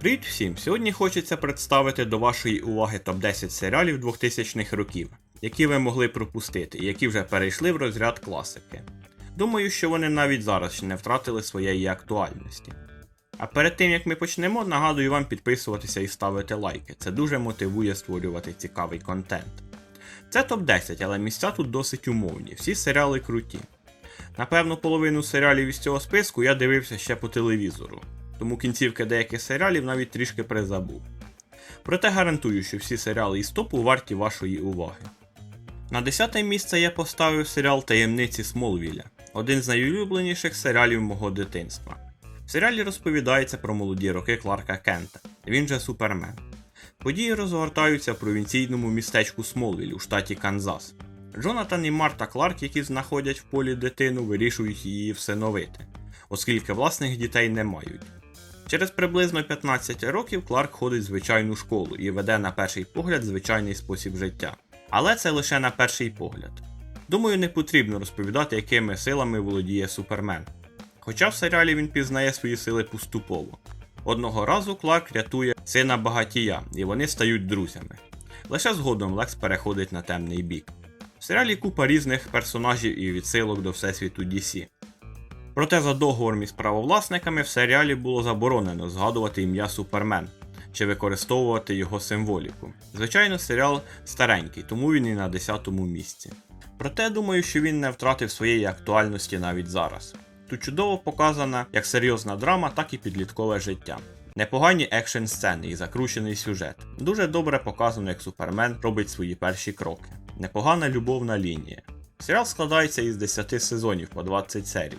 Привіт всім! Сьогодні хочеться представити до вашої уваги топ-10 серіалів 2000-х років, які ви могли пропустити і які вже перейшли в розряд класики. Думаю, що вони навіть зараз ще не втратили своєї актуальності. А перед тим як ми почнемо, нагадую вам підписуватися і ставити лайки. Це дуже мотивує створювати цікавий контент. Це топ-10, але місця тут досить умовні, всі серіали круті. Напевно, половину серіалів із цього списку я дивився ще по телевізору, тому кінцівки деяких серіалів навіть трішки призабув. Проте гарантую, що всі серіали із топу варті вашої уваги. На 10 місце я поставив серіал Таємниці Смолвіля, один з найулюбленіших серіалів мого дитинства. В серіалі розповідається про молоді роки Кларка Кента, він же Супермен. Події розгортаються в провінційному містечку Смолвіль у штаті Канзас. Джонатан і Марта Кларк, які знаходять в полі дитину, вирішують її всиновити, оскільки власних дітей не мають. Через приблизно 15 років Кларк ходить в звичайну школу і веде на перший погляд звичайний спосіб життя. Але це лише на перший погляд. Думаю, не потрібно розповідати, якими силами володіє Супермен. Хоча в серіалі він пізнає свої сили поступово. Одного разу Кларк рятує сина багатія, і вони стають друзями. Лише згодом Лекс переходить на темний бік. В серіалі купа різних персонажів і відсилок до Всесвіту DC. Проте за договором із правовласниками в серіалі було заборонено згадувати ім'я Супермен чи використовувати його символіку. Звичайно, серіал старенький, тому він і на 10-му місці. Проте думаю, що він не втратив своєї актуальності навіть зараз. Тут чудово показана як серйозна драма, так і підліткове життя. Непогані екшн сцени і закручений сюжет. Дуже добре показано, як Супермен робить свої перші кроки. Непогана любовна лінія. Серіал складається із 10 сезонів по 20 серій.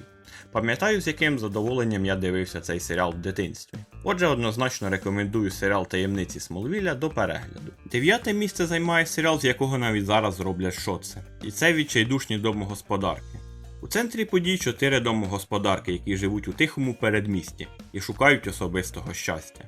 Пам'ятаю, з яким задоволенням я дивився цей серіал в дитинстві. Отже, однозначно рекомендую серіал Таємниці Смолвіля до перегляду. Дев'яте місце займає серіал, з якого навіть зараз роблять шоце. І це відчайдушні домогосподарки. У центрі подій чотири домогосподарки, які живуть у тихому передмісті і шукають особистого щастя.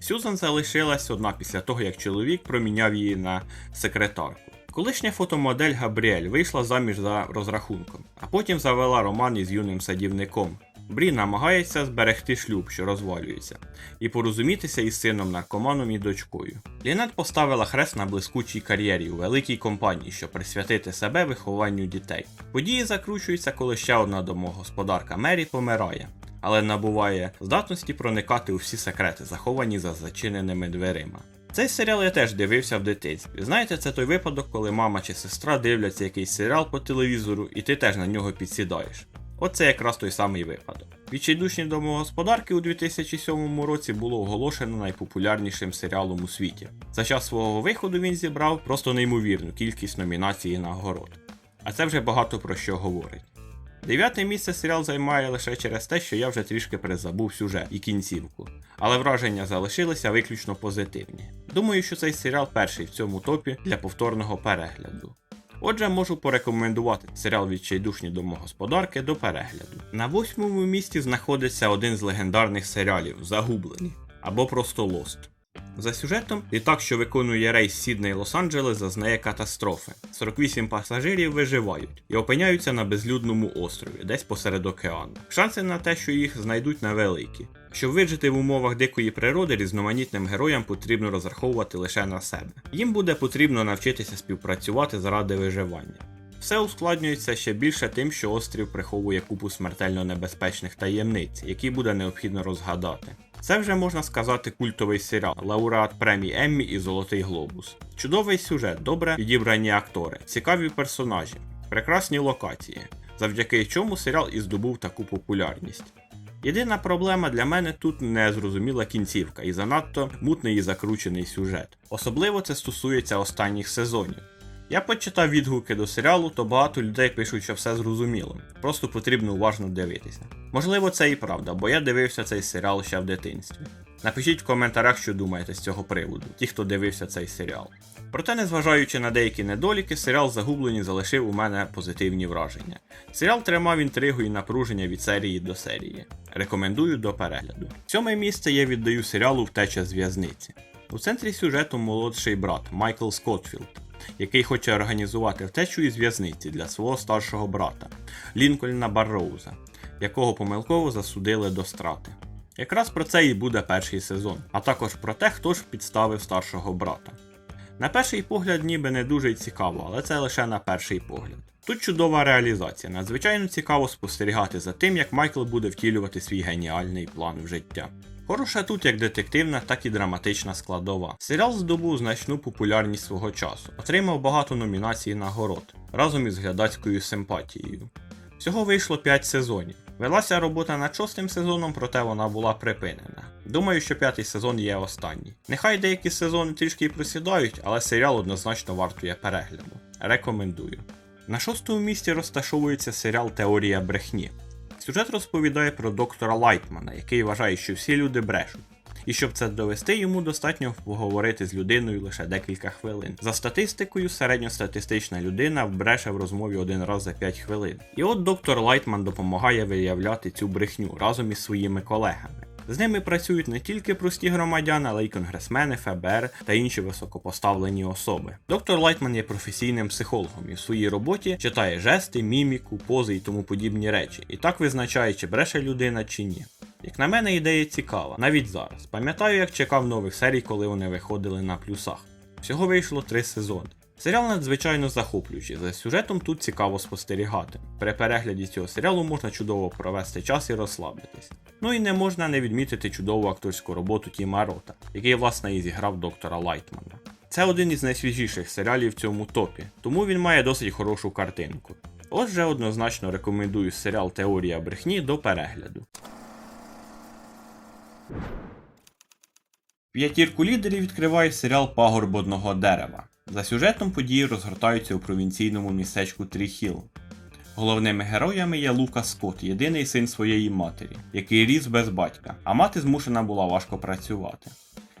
Сюзан залишилась одна після того, як чоловік проміняв її на секретарку. Колишня фотомодель Габріель вийшла заміж за розрахунком, а потім завела роман із юним садівником. Брі намагається зберегти шлюб, що розвалюється, і порозумітися із сином наркоманом і дочкою. Лінет поставила хрест на блискучій кар'єрі у великій компанії, щоб присвятити себе вихованню дітей. Події закручуються, коли ще одна домогосподарка Мері помирає, але набуває здатності проникати у всі секрети, заховані за зачиненими дверима. Цей серіал я теж дивився в дитинстві. Знаєте, це той випадок, коли мама чи сестра дивляться якийсь серіал по телевізору, і ти теж на нього підсідаєш. Оце якраз той самий випадок. Відчайдушні домогосподарки у 2007 році було оголошено найпопулярнішим серіалом у світі. За час свого виходу він зібрав просто неймовірну кількість номінацій і нагород. А це вже багато про що говорить. Дев'яте місце серіал займає лише через те, що я вже трішки призабув сюжет і кінцівку, але враження залишилися виключно позитивні. Думаю, що цей серіал перший в цьому топі для повторного перегляду. Отже, можу порекомендувати серіал Відчайдушні домогосподарки до перегляду. На восьмому місці знаходиться один з легендарних серіалів Загублені або просто Lost. За сюжетом, літак, що виконує рейс Сідней Лос-Анджелес, зазнає катастрофи. 48 пасажирів виживають і опиняються на безлюдному острові, десь посеред океану. Шанси на те, що їх знайдуть невеликі. Щоб вижити в умовах дикої природи, різноманітним героям потрібно розраховувати лише на себе. Їм буде потрібно навчитися співпрацювати заради виживання. Все ускладнюється ще більше тим, що острів приховує купу смертельно небезпечних таємниць, які буде необхідно розгадати. Це вже можна сказати культовий серіал, лауреат премії Еммі і Золотий Глобус. Чудовий сюжет, добре підібрані актори, цікаві персонажі, прекрасні локації, завдяки чому серіал і здобув таку популярність. Єдина проблема для мене тут незрозуміла кінцівка і занадто мутний і закручений сюжет. Особливо це стосується останніх сезонів. Я почитав відгуки до серіалу, то багато людей пишуть, що все зрозуміло, просто потрібно уважно дивитися. Можливо, це і правда, бо я дивився цей серіал ще в дитинстві. Напишіть в коментарях, що думаєте з цього приводу, ті, хто дивився цей серіал. Проте, незважаючи на деякі недоліки, серіал Загублені залишив у мене позитивні враження. Серіал тримав інтригу і напруження від серії до серії. Рекомендую до перегляду. Сьоме місце я віддаю серіалу Втеча з в'язниці. У центрі сюжету молодший брат Майкл Скотфілд, який хоче організувати втечу із в'язниці для свого старшого брата Лінкольна Барроуза, якого помилково засудили до страти. Якраз про це і буде перший сезон, а також про те, хто ж підставив старшого брата. На перший погляд, ніби не дуже цікаво, але це лише на перший погляд. Тут чудова реалізація. Надзвичайно цікаво спостерігати за тим, як Майкл буде втілювати свій геніальний план в життя. Хороша тут як детективна, так і драматична складова. Серіал здобув значну популярність свого часу, отримав багато номінацій і нагород разом із глядацькою симпатією. Всього вийшло 5 сезонів. Велася робота над шостим сезоном, проте вона була припинена. Думаю, що п'ятий сезон є останній. Нехай деякі сезони трішки і просідають, але серіал однозначно вартує перегляду. Рекомендую. На шостому місці розташовується серіал Теорія брехні. Сюжет розповідає про доктора Лайтмана, який вважає, що всі люди брешуть. І щоб це довести, йому достатньо поговорити з людиною лише декілька хвилин. За статистикою, середньостатистична людина бреше в розмові один раз за 5 хвилин. І от доктор Лайтман допомагає виявляти цю брехню разом із своїми колегами. З ними працюють не тільки прості громадяни, але й конгресмени, ФБР та інші високопоставлені особи. Доктор Лайтман є професійним психологом і в своїй роботі читає жести, міміку, пози і тому подібні речі, і так визначає, чи бреше людина чи ні. Як на мене, ідея цікава, навіть зараз. Пам'ятаю, як чекав нових серій, коли вони виходили на плюсах. Всього вийшло три сезони. Серіал надзвичайно захоплюючий, за сюжетом тут цікаво спостерігати. При перегляді цього серіалу можна чудово провести час і розслабитись. Ну і не можна не відмітити чудову акторську роботу Тіма Рота, який власне і зіграв доктора Лайтмана. Це один із найсвіжіших серіалів в цьому топі, тому він має досить хорошу картинку. Отже, однозначно рекомендую серіал Теорія брехні до перегляду. П'ятірку лідерів відкриває серіал Пагорб одного дерева. За сюжетом події розгортаються у провінційному містечку Тріхіл. Головними героями є Лука Скотт, єдиний син своєї матері, який ріс без батька, а мати змушена була важко працювати.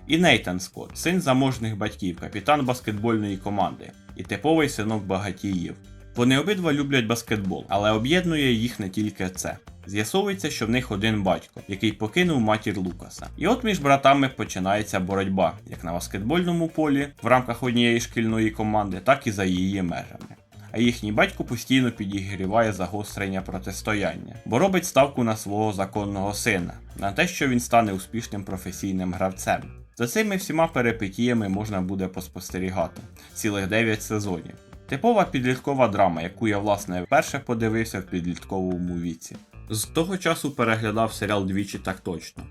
І Нейтан Скотт, син заможних батьків, капітан баскетбольної команди і типовий синок багатіїв. Вони обидва люблять баскетбол, але об'єднує їх не тільки це. З'ясовується, що в них один батько, який покинув матір Лукаса. І от між братами починається боротьба, як на баскетбольному полі в рамках однієї шкільної команди, так і за її межами. А їхній батько постійно підігріває загострення протистояння, бо робить ставку на свого законного сина, на те, що він стане успішним професійним гравцем. За цими всіма перипетіями можна буде поспостерігати цілих 9 сезонів. Типова підліткова драма, яку я власне вперше подивився в підлітковому віці. З того часу переглядав серіал двічі так точно.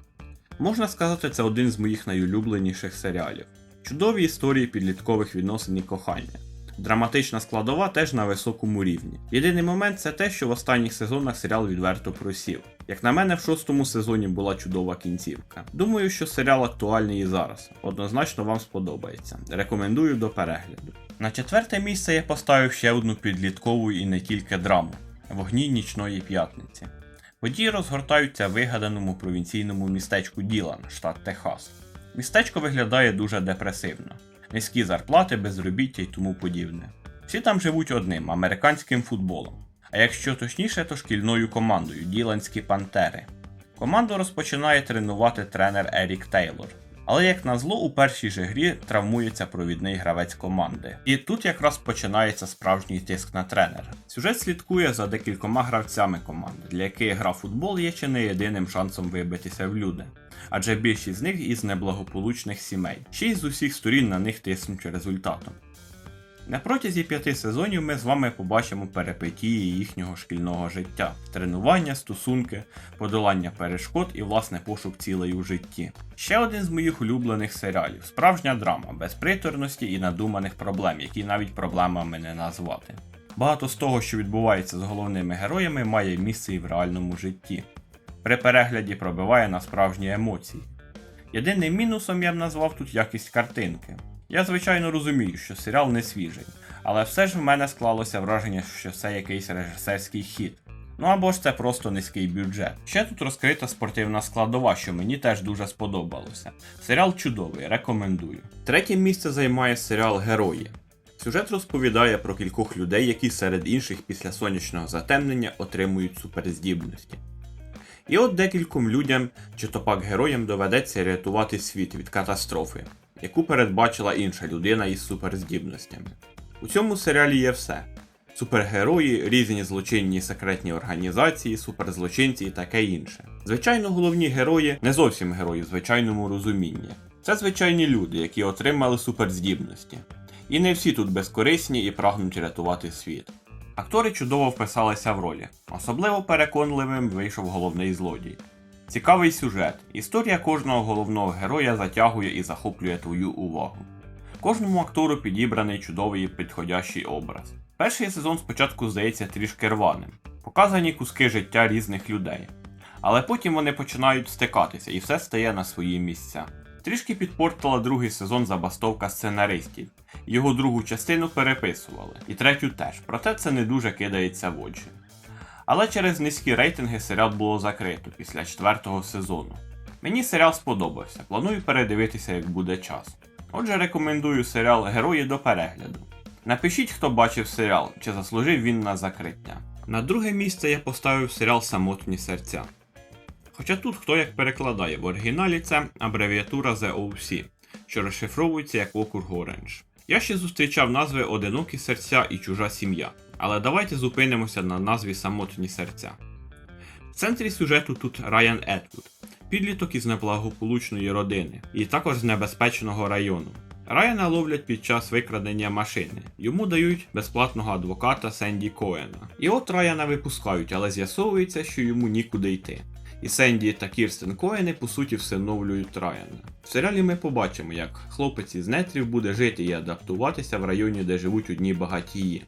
Можна сказати, це один з моїх найулюбленіших серіалів. Чудові історії підліткових відносин і кохання. Драматична складова теж на високому рівні. Єдиний момент це те, що в останніх сезонах серіал відверто просів. Як на мене, в шостому сезоні була чудова кінцівка. Думаю, що серіал актуальний і зараз. Однозначно вам сподобається. Рекомендую до перегляду. На четверте місце я поставив ще одну підліткову і не тільки драму Вогні нічної п'ятниці. Події розгортаються в вигаданому провінційному містечку Ділан, штат Техас. Містечко виглядає дуже депресивно, низькі зарплати, безробіття і тому подібне. Всі там живуть одним американським футболом, а якщо точніше, то шкільною командою Діланські Пантери. Команду розпочинає тренувати тренер Ерік Тейлор. Але як назло, у першій же грі травмується провідний гравець команди. І тут якраз починається справжній тиск на тренера. Сюжет слідкує за декількома гравцями команди, для яких гра в футбол є чи не єдиним шансом вибитися в люди. Адже більшість з них із неблагополучних сімей, ще й з усіх сторін на них тиснуть результатом. На протязі п'яти сезонів ми з вами побачимо перипетії їхнього шкільного життя, тренування, стосунки, подолання перешкод і власне пошук цілей у житті. Ще один з моїх улюблених серіалів справжня драма, без приторності і надуманих проблем, які навіть проблемами не назвати. Багато з того, що відбувається з головними героями, має місце і в реальному житті. При перегляді пробиває на справжні емоції. Єдиним мінусом я б назвав тут якість картинки. Я звичайно розумію, що серіал не свіжий, але все ж в мене склалося враження, що це якийсь режисерський хід. Ну або ж це просто низький бюджет. Ще тут розкрита спортивна складова, що мені теж дуже сподобалося. Серіал чудовий, рекомендую. Третє місце займає серіал Герої. Сюжет розповідає про кількох людей, які серед інших після сонячного затемнення отримують суперздібності. І от декільком людям, чи то пак героям доведеться рятувати світ від катастрофи, яку передбачила інша людина із суперздібностями. У цьому серіалі є все: супергерої, різні злочинні секретні організації, суперзлочинці і таке інше. Звичайно, головні герої не зовсім герої в звичайному розумінні. Це звичайні люди, які отримали суперздібності. І не всі тут безкорисні і прагнуть рятувати світ. Актори чудово вписалися в ролі, особливо переконливим вийшов головний злодій. Цікавий сюжет. Історія кожного головного героя затягує і захоплює твою увагу. Кожному актору підібраний чудовий підходящий образ. Перший сезон спочатку здається трішки рваним, показані куски життя різних людей. Але потім вони починають стикатися і все стає на свої місця. Трішки підпортила другий сезон забастовка сценаристів. Його другу частину переписували, і третю теж, проте це не дуже кидається в очі. Але через низькі рейтинги серіал було закрито після четвертого сезону. Мені серіал сподобався, планую передивитися, як буде час. Отже, рекомендую серіал Герої до перегляду. Напишіть, хто бачив серіал, чи заслужив він на закриття. На друге місце я поставив серіал Самотні серця. Хоча тут хто як перекладає, в оригіналі це абревіатура The OC, що розшифровується як округ Оранж. Я ще зустрічав назви Одинокі серця і Чужа сім'я, але давайте зупинимося на назві Самотні серця. В центрі сюжету тут Райан Етвуд, підліток із неблагополучної родини, і також з небезпечного району. Райана ловлять під час викрадення машини. Йому дають безплатного адвоката Сенді Коена. І от Райана випускають, але з'ясовується, що йому нікуди йти. І Сенді та Кірстен Коени по суті всиновлюють Райана. В серіалі ми побачимо, як хлопець із нетрів буде жити і адаптуватися в районі, де живуть одні багатії,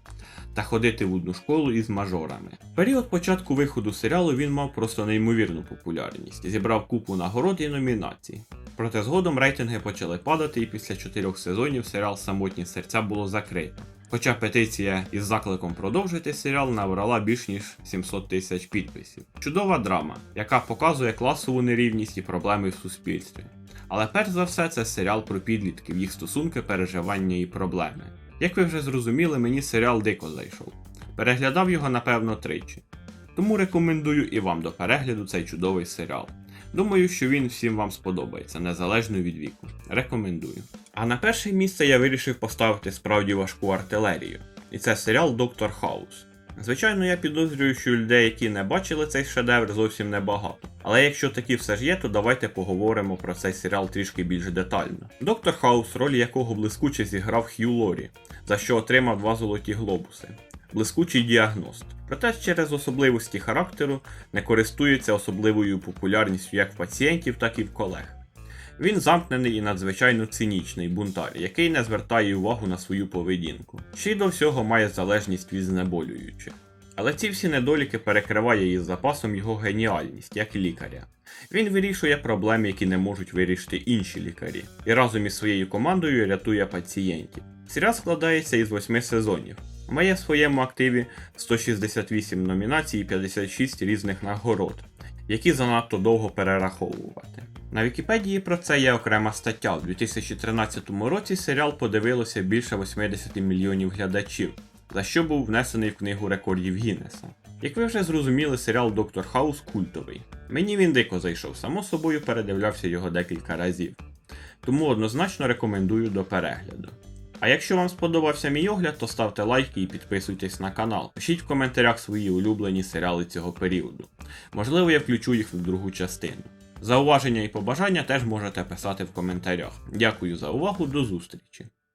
та ходити в одну школу із мажорами. Період початку виходу серіалу він мав просто неймовірну популярність, зібрав купу нагород і номінацій. Проте згодом рейтинги почали падати, і після чотирьох сезонів серіал Самотні серця було закрито. Хоча петиція із закликом продовжити серіал набрала більш ніж 700 тисяч підписів. Чудова драма, яка показує класову нерівність і проблеми в суспільстві. Але перш за все, це серіал про підлітків, їх стосунки, переживання і проблеми. Як ви вже зрозуміли, мені серіал дико зайшов. Переглядав його напевно тричі. Тому рекомендую і вам до перегляду цей чудовий серіал. Думаю, що він всім вам сподобається, незалежно від віку. Рекомендую. А на перше місце я вирішив поставити справді важку артилерію. І це серіал Доктор Хаус. Звичайно, я підозрюю, що людей, які не бачили цей шедевр, зовсім небагато. Але якщо такі все ж є, то давайте поговоримо про цей серіал трішки більш детально. Доктор Хаус, роль якого блискуче зіграв Хью Лорі, за що отримав два золоті глобуси. Блискучий діагност. Проте через особливості характеру не користується особливою популярністю як в пацієнтів, так і в колег. Він замкнений і надзвичайно цинічний бунтар, який не звертає увагу на свою поведінку. Ще й до всього має залежність від знеболюючих. Але ці всі недоліки перекриває із запасом його геніальність, як лікаря. Він вирішує проблеми, які не можуть вирішити інші лікарі, і разом із своєю командою рятує пацієнтів. Серіал складається із восьми сезонів. Має в своєму активі 168 номінацій і 56 різних нагород, які занадто довго перераховувати. На Вікіпедії про це є окрема стаття. У 2013 році серіал подивилося більше 80 мільйонів глядачів, за що був внесений в книгу рекордів Гіннеса. Як ви вже зрозуміли, серіал Доктор Хаус культовий. Мені він дико зайшов, само собою передивлявся його декілька разів. Тому однозначно рекомендую до перегляду. А якщо вам сподобався мій огляд, то ставте лайки і підписуйтесь на канал. Пишіть в коментарях свої улюблені серіали цього періоду. Можливо, я включу їх в другу частину. Зауваження і побажання теж можете писати в коментарях. Дякую за увагу, до зустрічі!